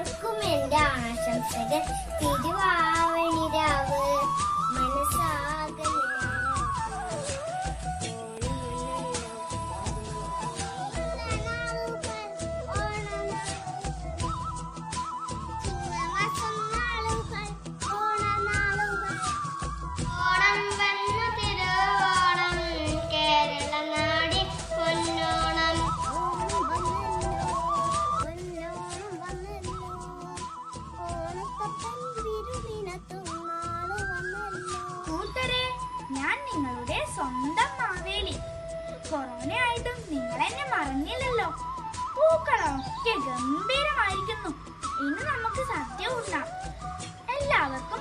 എല്ലാവർക്കും എന്റെ ആശംസകൾ തിരുവാ കൂട്ടരെ ഞാൻ നിങ്ങളുടെ സ്വന്തം മാവേലി. കൊറോണ ആയിട്ടും നിങ്ങൾ എന്നെ മറന്നില്ലല്ലോ. പൂക്കളൊക്കെ ഗംഭീരമായിരിക്കുന്നു. ഇന്ന് നമുക്ക് സദ്യ ഉണ്ടാം എല്ലാവർക്കും